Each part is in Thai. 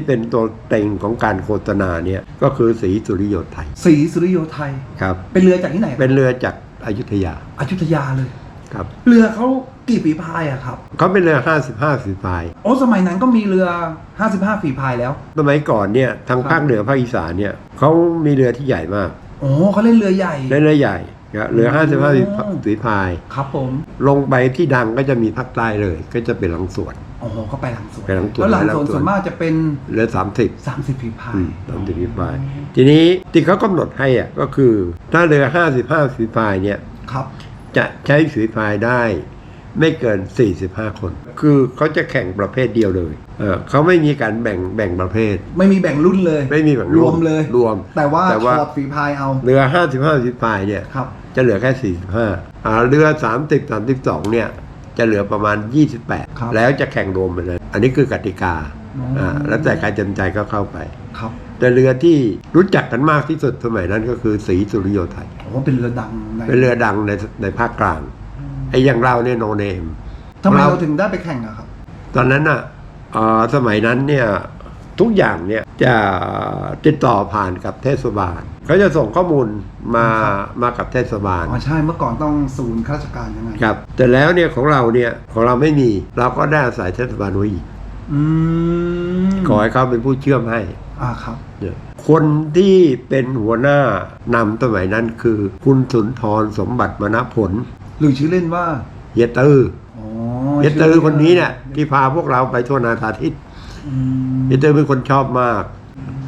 ที่เป็นตัวเต็งของการโฆษณาเนี่ยก็คือสีสุริโยไทยสีสุริโยไทย ครับ เป็นเรือจากที่ไหนครับเป็นเรือจากอยุธยาอยุธยาเลย ครับเรือเขากี่ฝีพายอะครับเขาเป็นเรือ 55ฝีพาย โอ้สมัยนั้นก็มีเรือ 55 ฝีพายแล้วสมัยก่อนเนี่ยทางครับภาคเหนือภาคอีสานเนี่ยเขามีเรือที่ใหญ่มากโอ้เขาเล่นเรือใหญ่เรือใหญ่นะเรืออืม55ฝีพาย ครับผม ลงไปที่ดังก็จะมีภาคใต้เลย ก็จะเป็นหลังสวน โอ้โหเขาไปหลังสวนไปหลังสวนแล้วหลังไปหลังสวนสวนส่วนมากจะเป็นเรือ30 30ฝีพายอืมสามสิบฝีพาย ทีนี้ที่เขากำหนดให้อะก็คือถ้าเรือ55ฝีพายเนี่ย ครับ จะใช้ฝีพายได้ ไม่เกิน 45 คน คือเขาจะแข่งประเภทเดียวเลยเออเขาไม่มีการแบ่งแบ่งประเภท ไม่มีแบ่งรุ่นเลยไม่มีแบ่งรวมเลยรวมแต่ว่าแต่ว่า ถอดฝีพายเอาเรือ 55ฝีพายเนี่ย ครับ จะเหลือแค่ 45อ่าเรือ 30 32เนี่ย จะเหลือประมาณครับ28 แล้วจะแข่งรวมไปเลย อันนี้คือกติกาอ๋ออ่อ่าแล้วแต่ใครเต็มใจก็เข้าไปครับแต่เรือที่รู้จักกันมากที่สุดสมัยนั้นก็คือสีสุริโยไทยโอ้เป็นเรือดังในเป็นเรือดังในในภาคกลางไอ้อย่างเราเนี่ยโนเนมทำไมเราถึงได้ไปแข่งอะครับ ตอนนั้นอะเอ่อสมัยนั้นเนี่ยทุกอย่างเนี่ยจะติดต่อผ่านกับเทศบาล เขาจะส่งข้อมูลมามากับเทศบาล อ๋อใช่เมื่อก่อนต้องศูนย์ข้าราชการยังไงครับ แต่แล้วเนี่ยของเราเนี่ยของเราไม่มีเราก็ได้อาศัยเทศบาลไว้อีกอืมขอให้เขาเป็นผู้เชื่อมให้ อ่าครับเนี่ยคนที่เป็นหัวหน้านำสมัยนั้นคือ คุณสุนทรสมบัติมณผลหรือชื่อเล่นว่าเยตืออ๋อเยตือคนนี้เนี่ยที่พาพวกเราไปทั่วนาทาทิศอืมเยตือเป็นคนชอบมาก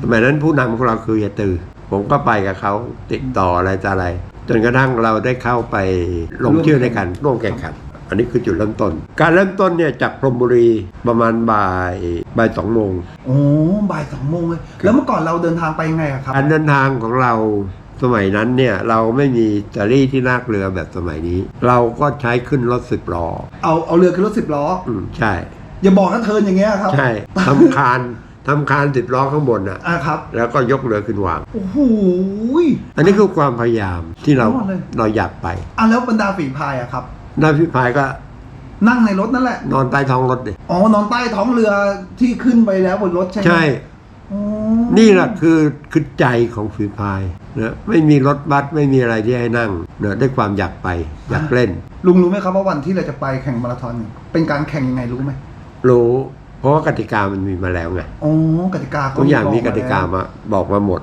สมัยนั้นผู้นำของเราคือเยตือ ผมก็ไปกับเขาติดต่ออะไรต่ออะไร จนกระทั่งเราได้เข้าไปลงชื่อในการร่วมแข่งขัน อันนี้คือจุดเริ่มต้น การเริ่มต้นเนี่ยจากพรหมบุรีประมาณบ่ายบ่ายสองโมงโอ้บ่ายสองโมงเลยแล้วเมื่อก่อนเราเดินทางไปยังไงอะครับ การเดินทางของเราสมัยนั้นเนี่ยเราไม่มีจารี่ที่ลากเรือแบบสมัยนี้ เราก็ใช้ขึ้นรถสิบล้อเอาเอาเรือขึ้นรถสิบล้ออืมใช่อย่าบอกนะเทิร์นอย่างเงี้ยครับ ใช่ทำคาน ทำคานสิบล้อข้างบนอะ อ่าครับ แล้วก็ยกเรือขึ้นวาง โอ้โหยอันนี้คือความพยายามที่เรายอดเลย เราอยากไปอะแล้วบรรดาฝีพายอะครับหน้าพิพายก็นั่งในรถนั่นแหละ นอนใต้ท้องรถดิอ๋อ นอนใต้ท้องเรือที่ขึ้นไปแล้วบนรถใช่ไหมใช่ อ๋อนี่แหละคือคือใจของฝีพายนะไม่มีรถบัสไม่มีอะไรที่ให้นั่งนะด้วยความอยากไปอยากเล่น ลุงรู้ไหมครับว่าวันที่เราจะไปแข่งมาราธอนเนี่ยเป็นการแข่งยังไงรู้ไหมรู้ เพราะว่ากติกามันมีมาแล้วไงอ๋อกติกาทุกอย่างมีกติกาบอกมา บอกมาหมด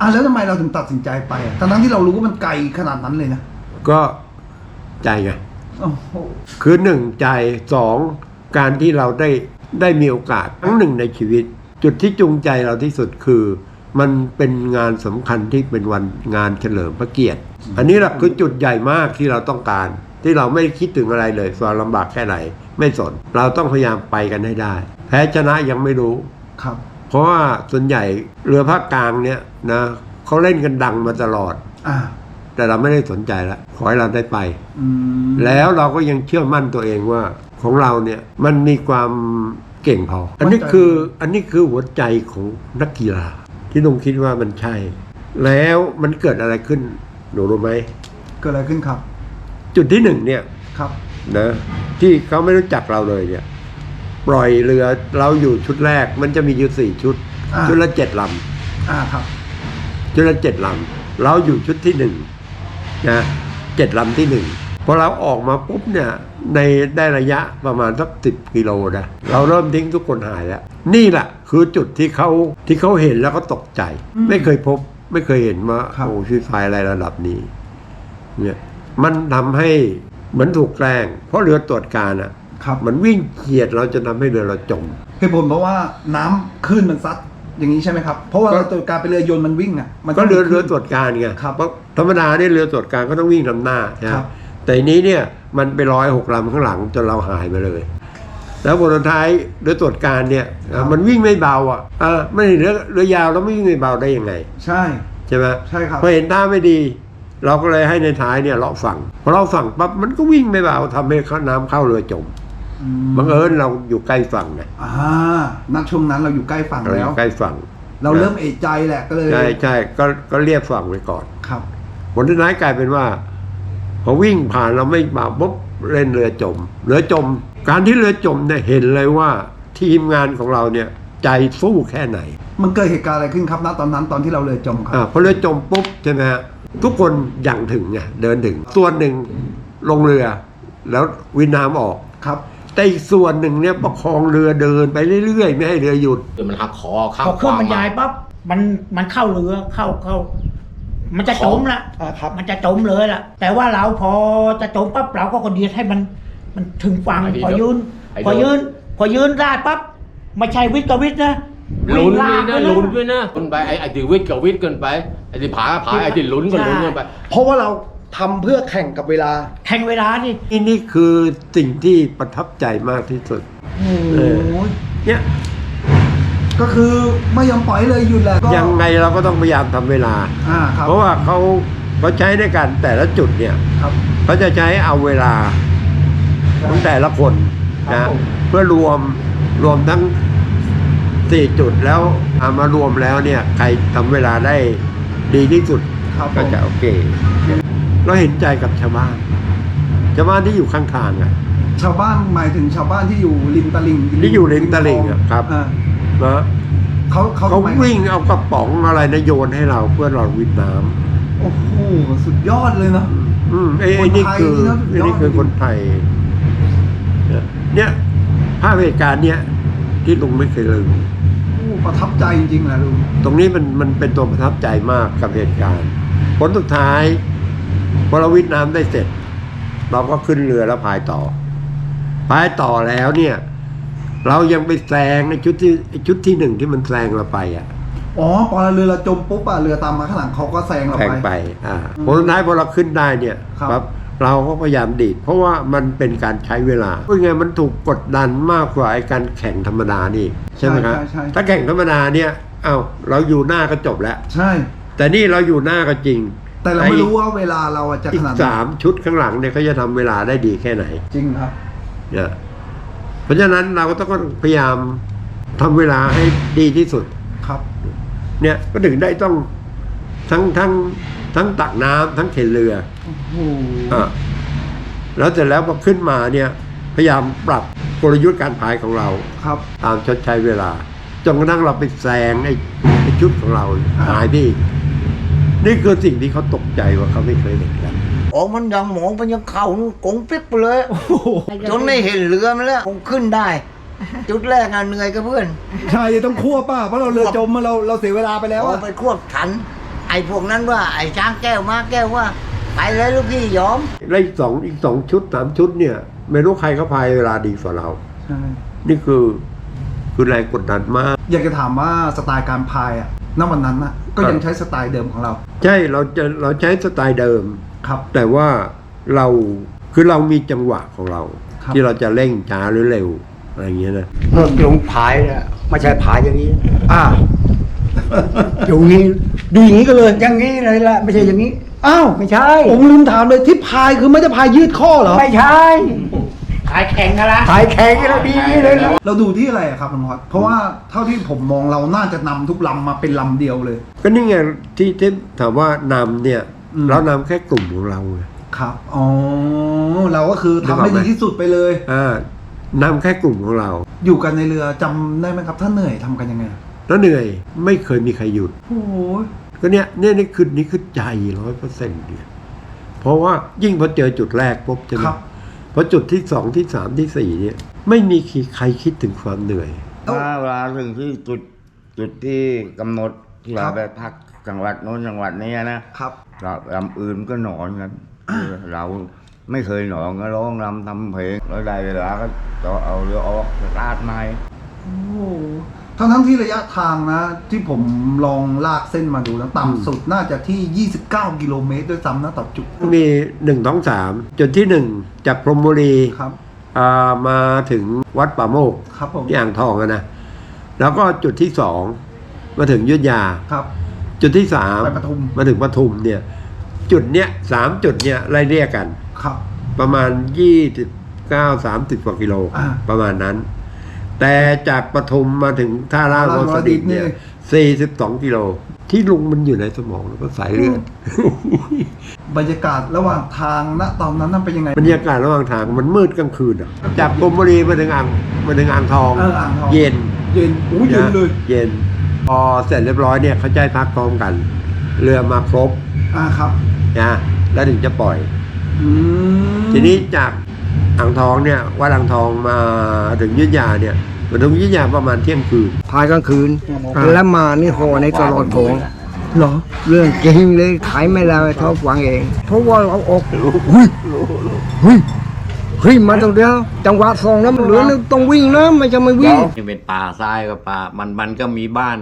อะแล้วทำไมเราถึงตัดสินใจไปอะทั้งๆที่เรารู้ว่ามันไกลขนาดนั้นเลยนะก็ใจไงโอ้โหคือหนึ่งใจสองการที่เราได้ได้มีโอกาสครั้งหนึ่งในชีวิต จุดที่จูงใจเราที่สุดคือ มันเป็นงานสำคัญที่เป็นวันงานเฉลิมพระเกียรติ อันนี้แหละคือจุดใหญ่มากที่เราต้องการ ที่เราไม่ได้คิดถึงอะไรเลยความลำบากแค่ไหน ไม่สน เราต้องพยายามไปกันให้ได้ แพ้ชนะยังไม่รู้ ครับ เพราะว่าส่วนใหญ่เรือภาคกลางเนี่ยนะเขาเล่นกันดังมาตลอด อ่า แต่เราไม่ได้สนใจแล้วขอให้เราได้ไป อืมแล้วเราก็ยังเชื่อมั่นตัวเองว่าของเราเนี่ยมันมีความเก่งพอ อันนี้คืออันนี้คือหัวใจของนักกีฬา ที่ลุงคิดว่ามันใช่ แล้วมันเกิดอะไรขึ้นหนูรู้ไหม เกิดอะไรขึ้นครับ จุดที่หนึ่งเนี่ยครับ นะที่เขาไม่รู้จักเราเลยเนี่ย ปล่อยเรือเราอยู่ชุดแรก มันจะมีอยู่สี่ชุด อ่า ชุดละเจ็ดลอ่าครับำชุดละเจ็ดลำเราอยู่ชุดที่หนึ่งนะเจ็ดลำที่หนึ่งพอเราออกมาปุ๊บเนี่ยในได้ระยะประมาณสักสิบกิโลนะเราเริ่มทิ้งทุกคนหายแล้ว นี่แหละคือจุดที่เขาที่เขาเห็นแล้วก็ตกใจ อืมไม่เคยพบไม่เคยเห็นว่าครับ โอ้ชีไฟอะไรระดับนี้ เนี่ยมันทำให้เหมือนถูกแกล้ง เพราะเรือตรวจการอะ ครับ มันวิ่งเฉียดเราจะทำให้เรือเราจม เหตุผลเพราะว่าน้ำคลื่นมันซัดอย่างนี้ใช่ไหมครับ เพราะว่าก็เราตัวการเป็นเรือยนต์มันวิ่งอะมันก็เรือมีคเรือลื่นตรวจการไงครับเพราะธรรมดาเนี่ยเรือตรวจการก็ต้องวิ่งลำหน้าใช่ไหมครับแต่อันนี้เนี่ยมันไปร้อยหกลำข้างหลังจนเราหายไปเลย แล้วบนสุดท้ายเรือตรวจการเนี่ยอะมันวิ่งไม่เบาอะอะไม่เรือเรือยาวแล้วไม่วิ่งไม่เบาได้ยังไงใช่ ใช่ไหมใช่ครับ พอเห็นท่าไม่ดี เราก็เลยให้ในท้ายเนี่ยเลาะฝั่งพอเราฝั่งปั๊บมันก็วิ่งไม่เบาทำให้เขาน้ำเข้าเรือจมอืม บังเอิญเราอยู่ใกล้ฝั่งไงอ่านักช่วงนั้นเราอยู่ใกล้ฝั่งเราอแล้ว ยู่ใกล้ฝั่ง เราเริ่มเอะใจแหละก็เลยใช่ใช่ก็ก็เรียกฝั่งไว้ก่อน ครับ ผลที่ท้ายกลายเป็นว่าพอวิ่งผ่านเราไม่มาปุ๊บเล่นเรือจม เรือจม การที่เรือจมเนี่ยเห็นเลยว่าทีมงานของเราเนี่ยใจสู้แค่ไหนมันเกิดเหตุการณ์อะไรขึ้นครับณตอนนั้นตอนที่เราเรือจมครัอ่าบพอเรือจมปุ๊บใช่ไหมฮะทุกคนอย่างถึงไงเดินถึง ส่วนหนึ่งลงเรือ แล้ววินน้ำออก ครับ แต่อีกส่วนหนึ่งเนี่ยประคองเรือเดินไปเรื่อยๆ ไม่ให้เรือหยุดเดี๋ยวมันหักคอข้ามพอเครื่องบรรยายมปั๊บมันมันเข้าเรือเข้าเข้า มันจะจมละอ่าครับ มันจะจมเลยล่ะ แต่ว่าเราพอจะจมปั๊บเราก็กระเดียดให้มัน มันถึงฝั่งพอยืน พอยืนพอยืนได้ปั๊บไม่ใช่วิทย์กับวิทย์นะลุ้นวิ่งนี่ลากนะไปลุ้นด้วยนะลุ้นไปไอ้ไอ้ที่วิทย์กับวิทย์เกินไปไอ้ที่ผากับผาไอ้ที่ลุ้นก็ลุ้นกันไป เพราะว่าเรา ทำเพื่อแข่งกับเวลา แข่งเวลานี่นี่นี่คือสิ่งที่ประทับใจมากที่สุด โอ้เออโหเนี่ยก็คือไม่ยอมปล่อยเลยหยุดแหละก็ยังไงเราก็ต้องพยายามทำเวลา อ่าครับเพราะว่าเขาเขาใช้ในการแต่ละจุดเนี่ยครับ เขาจะใช้เอาเวลาของแต่ละคนครันะบผม เพื่อรวมรวมทั้งสี่จุดแล้วเอามารวมแล้วเนี่ย ใครทำเวลาได้ดีที่สุดครับผก็ม จะโอเค เราเห็นใจกับชาวบ้าน ชาวบ้านที่อยู่ข้างทางอะชาวบ้านหมายถึงชาวบ้านที่อยู่ริมตลิ่งที่อยู่ริมตลิ่งอะครับอ่านะเขาเขาเขาทำไมวิ่งเอากระป๋องอะไรนะโยนให้เราเพื่อเราวิดน้ำโอ้โหสุดยอดเลยเนาะอืมไอ้ไอ้นี่คือคนไทยนี่นะสุดยอดไอ้นี่คือคนไทยเนี่ยภาพเหตุการณ์เนี้ยที่ลุงไม่เคยลืม โอ้ประทับใจจริงๆแหละลุงตรงนี้มันมันเป็นตัวประทับใจมากกับเหตุการณ์ ผลสุดท้าย พอเราวิทย์น้ำได้เสร็จ เราก็ขึ้นเรือแล้วพายต่อ พายต่อแล้วเนี่ย เรายังไปแซงในชุดที่ไอ้ชุดที่หนึ่งที่มันแซงเราไปอะอ๋อพอเรือเราจมปุ๊บอะเรือตามมาข้างหลังเขาก็แซงเราแซงไป ไปอ่าผลสุดท้ายพอเราขึ้นได้เนี่ยครับ เราก็พยายามดีด เพราะว่ามันเป็นการใช้เวลาเพราะไงมันถูกกดดันมากกว่าไอ้การแข่งธรรมดานี่ใช่ไหมครับใช่ใช่ถ้าแข่งธรรมดาเนี่ยเอ้าเราอยู่หน้าก็จบแล้ว ใช่ แต่นี่เราอยู่หน้าก็จริง แต่เราไม่รู้ว่าเวลาเราอะจะอีขกนาดไหนสามชุดข้างหลังเนี่ยเขาจะทำเวลาได้ดีแค่ไหนจริงครับ เนี่ยเพราะฉะนั้นเราก็ต้องพยายามทำเวลาให้ดีที่สุด ครับ เนี่ยก็ถึงได้ต้องทั้งทั้งทั้งตักน้ำทั้งเข็นเรือโอ้โหอะแล้วเสร็จแล้วพอขึ้นมาเนี่ยพยายามปรับกลยุทธ์การพายของเรา ครับ ตามชดใช้เวลาจนกระทั่งเราไปแซงไอ้ไอ้ชุดของเราหายไปอีก นี่คือสิ่งที่เขาตกใจว่าเขาไม่เคยเห็นกันโอ้มันยังหมองมันยังเข่ากงปิ๊บไปเลยจนไม่เห็นเรือมันแล้วคงขึ้นได้ จุดแรกน่ะเหนื่อยกับเพื่อน ใช่ต้องควบป่ะเพราะเราเรือจมมาเราเราเสียเวลาไปแล้วพออะไปควบขัน ไอ้พวกนั้นว่าไอ้ช้างแก้วมาแก้วว่าไปเลยลูกพี่ยอมและอีกสองอีกสองชุดสามชุดเนี่ย ไม่รู้ใครเขาพายเวลาดีกว่าเราใช่นี่คือคือแรงกดดันมาก อยากจะถามว่าสไตล์การพายอะณวันนั้นอะ ก็ยังใช้สไตล์เดิมของเรา ใช่เราจะเราใช้สไตล์เดิม ครับ แต่ว่าเราคือเรามีจังหวะของเรา ครับ ที่เราจะเร่งช้าหรือเร็วอะไรอย่างเงี้ยนะ เพิ่มลงผายเนี่ยไม่ใช่ผายอย่างนี้ อ่าอยู่นี้ดูอย่างนี้ก็เลย อย่างนี้เลยละไม่ใช่อย่างนี้ อ้าว ไม่ใช่ ผมลืมถามเลยที่พายคือไม่ได้พายยืดข้อเหรอ ไม่ใช่ ขายแข่งกันละผายแข็งแล้วดีเลยละเราดูที่อะไรอะครับลุงฮอตเพราะว่าเท่าที่ผมมองเราน่าจะนำทุกลำมาเป็นลำเดียวเลย ก็นี่ไงที่ที่ถามว่านำเนี่ย อืม เรานำแค่กลุ่มของเราไง ครับอ๋อเราก็คือทำได้นึกออกไหม ดีที่สุดไปเลย อ่านำแค่กลุ่มของเรา อยู่กันในเรือจำได้ไหมครับ ถ้าเหนื่อยทำกันยังไงแล้วเหนื่อยไม่เคยมีใครหยุด โอ้โหก็เนี่ยเนี่ยนี่คือนี่คือใจร้อยเปอร์เซ็นต์เนี่ยเพราะว่ายิ่งพอเจอจุดแรกปุ๊บใช่ไหมครับ พอจุดที่สองที่สามที่สี่เนี่ยไม่มีใครคิดถึงความเหนื่อยเอ้าถ้าเวลาถึงที่จุดจุดที่กำหนดที่ครัเราบ ไปพักจังหวัดโน้นจังหวัดนี้นะครับ เราลำอื่นก็หนอนกันเราไม่เคยหนอนก็ร้องรำทำเพลงแล้วได้เวลาก็จะเอาเรือออกสตาร์ทใหม่โอ้โห ทั้งทั้งๆที่ระยะทางนะ ที่ผมลองลากเส้นมาดูนะต่ำสุดน่าจะที่ 29 กิโลเมตรด้วยซ้ำนะต่อจุดมีหนึ่งท้องสามจุดที่หนึ่งจากพรหมบุรีครับอ่ามาถึงวัดป่าโมกครับผมที่อ่างทองอะนะ แล้วก็จุดที่สองมาถึงอยุทธยา ครับ จุดที่สามไปปทุม มาถึงปทุมเนี่ย จุดเนี้ยสามจุดเนี้ยไล่เรียกกัน ครับ ประมาณยี่สิบเก้าสามสิบกว่ากิโล อ่า ประมาณนั้น แต่จากปทุมมาถึงท่าราชท่าราชวสดิตเนี่ยวสดิตสี่สิบสองกิโล ที่ลุงมันอยู่ในสมองแล้วก็สายเลือด บรรยากาศระหว่างทางณตอนนั้นนั้นเป็นยังไง บรรยากาศระหว่างทางมันมืดกลางคืนอะจากกรมบุรีมาถึงอ่างมาถึงอ่างทองเอออ่างทองเย็น เย็นโอ้เย็นเลย เย็น พอเสร็จเรียบร้อยเนี่ยเขาจะให้พักพร้อมกัน เรือมาครบ อ่าครับนะแล้วถึงจะปล่อยอืมทีนี้จาก อ่างทองเนี่ยวัดอ่างทองมาถึงอยุธยาเนี่ยมาถึงอยุธยาประมาณเที่ยงคืนพายกลางคืนอ่าแล้วมานี่โหในตลอดโถงเหรอเรื่องจริงเลยขายไม่ได้เขาฟังเองเพราะว่าเราออกเฮ้ยเฮ้ยเฮ้ยมาตรงเดียวจังหวะสองแล้วมันเหลือนึงต้องวิ่งนะไม่จะไม่วิ่งยังเป็นป่าทรายกับป่ามันมันก็มีบ้าน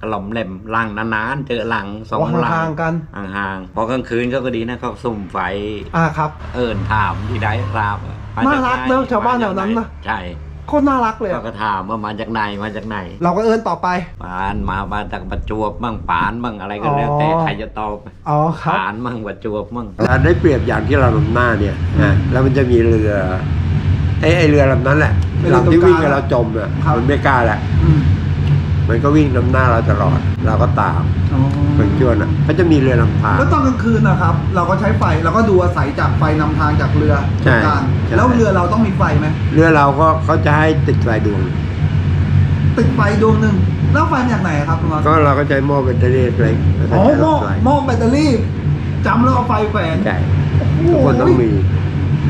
กระหล่อมแหลมหลังนานๆเจอหลังสองอ๋อหลังห่างๆกันห่างๆพอกลางคืนก็ก็ดีนะเขาสุ่มไฟอ่าครับ เอิญถามที่ได้ทราบว่มจ น่ารักไหเนอะชาวบ้านแถวนั้นนะ ใช่โคตรน่ารักเลยเขาอะก็ถามว่ามาจากไหนมาจากไหนเราก็เอินต่อไป ปานมามาจากประจวบบ้างปานบ้างอะไรก็แล้วอ๋อแต่ใครจะตอบอ๋อครับ ปานบ้างประจวบบ้างแล้วได้เปรียบอย่างที่เราลำหน้าเนี่ยนะแล้วมันจะมีเรือไอ้ไอ้เรือลำนั้นแหละไอ้เรือลำที่วิ่งตรงกลางกับเราจมอะครับ มันไม่กล้าแหละ อืมมันก็วิ่งนำหน้าเราตลอด เราก็ตาม อ๋อ เป็นช่วงน่ะเขาจะมีเรือลำพางแล้วตอนกลางคืนนะครับ เราก็ใช้ไฟเราก็ดูอาศัยจากไฟนำทางจากเรือใช่การใช่ แล้วเรือเราต้องมีไฟไหมเรือเราก็เขาจะให้ติดไฟดวง ติดไฟดวงหนึ่งแล้วไฟมาจากไหนครับคุณน็อตก็เราก็ใช้หม้อแบตเตอรี่เล็กแล้วก็อ๋อใช้หม้อรถไฟหม้อแบตเตอรี่จำแล้วเอาไฟแขวนใช่ทุกคนต้องมี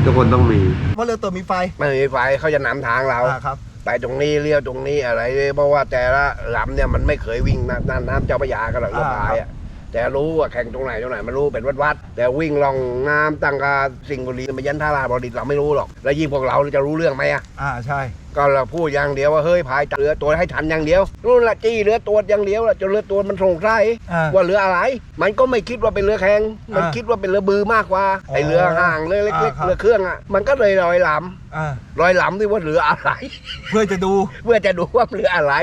ทุกคนต้องมีว่าเรือตัวมีไฟไม่มีไฟเขาจะนำทางเรา อ่าครับ ไปตรงนี้เลี้ยวตรงนี้อะไรเลยเพราะว่าแต่ละลำเนี่ยมันไม่เคยวิ่งน้ำน้ำน้ำเจ้าพระยากันหรอกเรืออ่าพายอะแต่รู้ว่าแข่งตรงไหนตรงไหนมันรู้เป็นวัดวัดๆแต่วิ่งลองน้ำตั้งกาสิงห์บุรีมายันท่าราบดิตเราไม่รู้หรอก แล้วยิ่งพวกเราจะรู้เรื่องไหมอะอ่าใช่ ก็เราพูดอย่างเดียวว่าเฮ้ยพายเรือตัวให้ทันอย่างเดียวนู่นละจี้เรือตัวอย่างเดียวละจนเรือตัวมันส่งไส้อ่า ว่าเรืออะไร มันก็ไม่คิดว่าเป็นเรือแข่งมันอ่าคิดว่าเป็นเรือบือมากกว่าไอเรือห่างเรือเล็กอ่าครัๆบ เรือเครื่องอะมันก็เลยลอยลอ่าำลอยลำที่ว่าเรืออะไร เพื่อจะดู เพื่อจะดูว่าเรืออะไร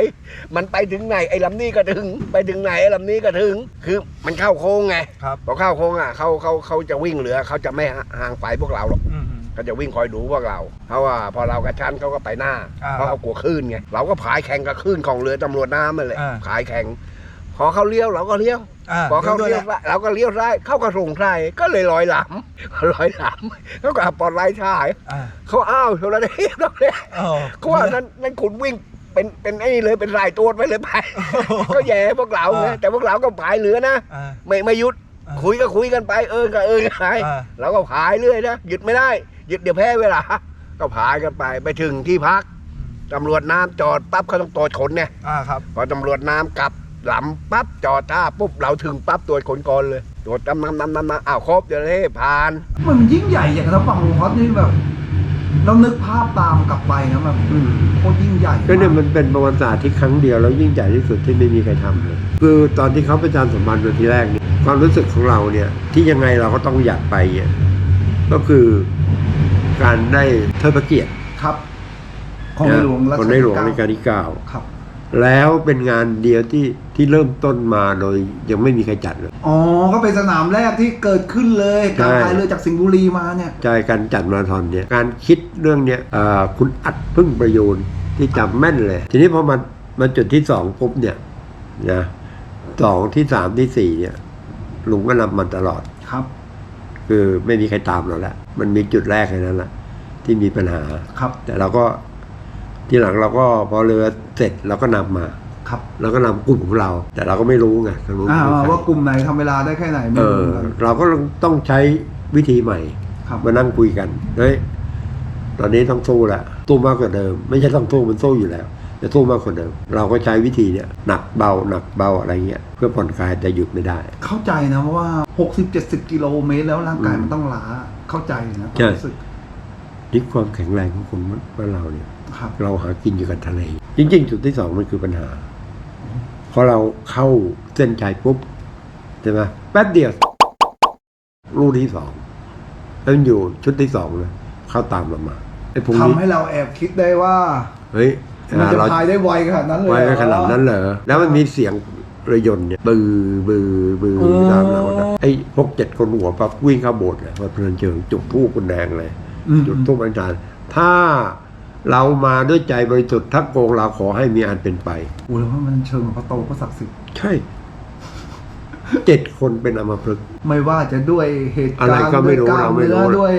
มันไปถึงไหนไอ้ลำนี้ก็ถึง ไปถึงไหนไอ้ลำนี้ก็ถึง คือมันเข้าโค้งไงครับ พอเข้าโค้งอะเขาเขาเขาจะวิ่งเรือเขาจะไม่ห่างไฟพวกเราหรอก อืม เขาจะวิ่งคอยดูพวกเรา เพราะว่าพอเรากระชั้นเขาก็ไปหน้า อ่าเพราะเขากลัวคลื่นไง เราก็พายแข่งกับคลื่นของเรือตำรวจน้ำนั่นแหละอ่า พายแข่งพอเขาเลี้ยวเราก็เลี้ยว อ่าพอเขาด้วยเลี้ยวแหละซ้ายเราก็เลี้ยวซ้ายเขาก็ส่งซ้ายก็เลยลอยหลำลอยหลำเขาก็ปลอดไล่ชาย อ่าเขาอ้าวโทรเดชเราเนี่ยอ๋อก็ว่านั้นนั้นขุนวิ่งเป็นเป็นไอ้นี่เลยเป็นรายตัวไปเลยไป ก็แย่พวกเราไงอ่าแต่พวกเราก็พายเรือนะอ่า ไม่ไม่หยุดอ่าคุยก็คุยกันไปเออก็เออกันไปอ่า เราก็พายเรื่อยนะหยุดไม่ได้ห ยุดเดี๋ยวแพ้เวลา ก็พายกันไปไปถึงที่พักตำรวจน้ำจอดปั๊บเขาต้องตรวจขนไงอ่าครับ พอตำรวจน้ำกลับหลำปั๊บจอดท่าปุ๊บเราถึงปั๊บตรวจขนก่อนเลยตรวจน้ำน้ำน้ำน้ำน้ำอ้าวครบเดี๋ยวนี้ผ่าน มันยิ่งใหญ่อย่างกับฝั่งลุงฮอตนี่แบบเรานึกภาพตามกลับไปนะแบบโคตรยิ่งใหญ่ก็เนี่ยมันเป็นประวัติศาสตร์ที่ครั้งเดียวแล้วยิ่งใหญ่ที่สุดที่ไม่มีใครทำเลยคือตอนที่เขาประชาสัมพันธ์วันที่แรกเนี่ยความรู้สึกของเราเนี่ยที่ยังไงเราก็ต้องอยากไปเนี่ยก็คือ การได้เทิดพระเกียรติครับ ของในหลวงรัชของกาลในหลวงที่ในการที่เก้าครับ แล้วเป็นงานเดียวที่ที่เริ่มต้นมาโดยยังไม่มีใครจัดเลย อ๋อ ก็เป็นสนามแรกที่เกิดขึ้นเลยการใช่พายเรือจากสิงห์บุรีมาเนี่ยใจการจัดมาราธอนเนี่ยการคิดเรื่องเนี้ยเอ่อคุณอัดพึ่งประโยชน์ที่จำแม่นเลย ทีนี้พอมันมันจุดที่สองปุ๊บเนี่ยนะสองที่สามที่สี่เนี่ยลุงก็นำมันตลอดครับ คือไม่มีใครตามเราแล้วมันมีจุดแรกแค่นั้นแหละที่มีปัญหาครับ แต่เราก็ทีหลังเราก็พอเรือเสร็จเราก็นำมาครับเราก็นำกลุ่มของเรา แต่เราก็ไม่รู้ไงเรารู้อ่าคือใครว่ากลุ่มไหนทำเวลาได้แค่ไหนไม่เอรู้อเหมือนกันเราก็ต้องใช้วิธีใหม่ครับมานั่งคุยกันเฮ้ยตอนนี้ต้องสู้ละสู้มากกว่าเดิม ไม่ใช่ต้องสู้มันสู้อยู่แล้ว จะสู้มากกว่าเดิมเราก็ใช้วิธีเนี้ยหนักเบาหนักเบาอะไรเงี้ยเพื่อผ่อนคลายแต่หยุดไม่ได้ เข้าใจนะเพราะว่า 60-70 กิโลเมตรแล้วร่างกายอืมมันต้องล้าเข้าใจนะคใช่วามรู้สึกนี่ความแข็งแรงของคนบ้านเราเนี่ยครับเราหากินอยู่กับทะเลจริง ๆ จุดที่สองมันคือปัญหาพอเราเข้าเส้นชัยปุ๊บใช่ไหมแป๊บเดียวลูกที่สองแล้วมันอยู่ชุดที่สองเลยเข้าตามเรามาไอ้พวกนี้ทำให้เราแอบคิดได้ว่า เฮ้ย มันจะเราพายได้ไวขนาดนั้นเลยไว้เหรอขนาดนั้นเหรอแล้วมันมีเสียงเระยนต์เนี่ยบือบือบือเออตามเรานะไอ้พวกเจ็ดคนหัวปั๊บวิ่งเข้าโบสถ์เลยพอเพลินเจิงจุดทูบคนแดงเลยอืมจุดทูบอันจารถ้าเรามาด้วยใจบริสุทธิ์ถ้าโกงเราขอให้มีอันเป็นไปโอ้แล้วว่ามันเชิงพระโตพระศักดิ์สิทธิ์ใช่เจ็ดคนเป็นอมพฤกษ์ไม่ว่าจะด้วยเหตุอะไรการณ์ก็ไม่รู้ด้วยกล้ามเราไม่รู้เนื้อด้วย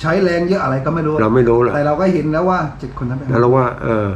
ใช้แรงเยอะอะไรก็ไม่รู้ เราไม่รู้แหละแต่เราก็เห็นแล้วว่าเจ็ดคนนั้นเป็นแล้วเราว่า เออ